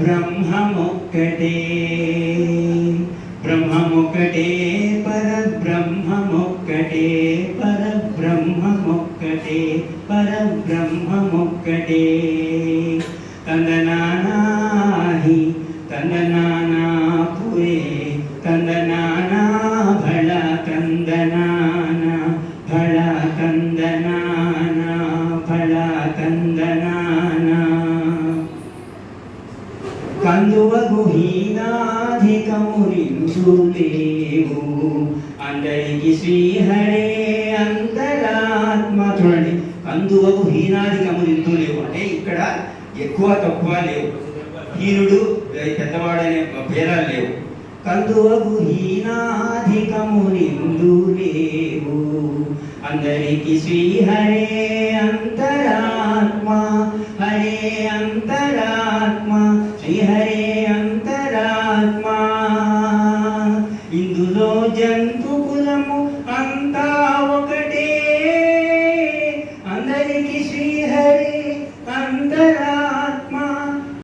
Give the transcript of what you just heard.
బ్రహ్మమొక్కటే బ్రహ్మమొక్కటే పరబ్రహ్మమొక్కటే పరబ్రహ్మమొక్కటే పరబ్రహ్మమొక్కటే. తందనానాహి తందనానా పురే తందనానా భళ తందనానా భళ తందనానా భళ తందనానా కందువకు హీనాధికమురించు లేవు అందరికి శ్రీహరే అంతరాత్మ. చూడండి కందువగు హీనాధికమురించు లేవు అంటే ఇక్కడ ఎక్కువ తక్కువ లేవు. హీనుడు పెద్దవాడనే భేదాలు లేవు. కందువగు హీనాధికమురిందు లేవు అందరికి శ్రీహరే అంతరాత్మ. హరే అంతరాత్మ. హరే అంతరాత్మా. ఇందులో జంతు కులము అంతా ఒకటే. అందరికీ శ్రీ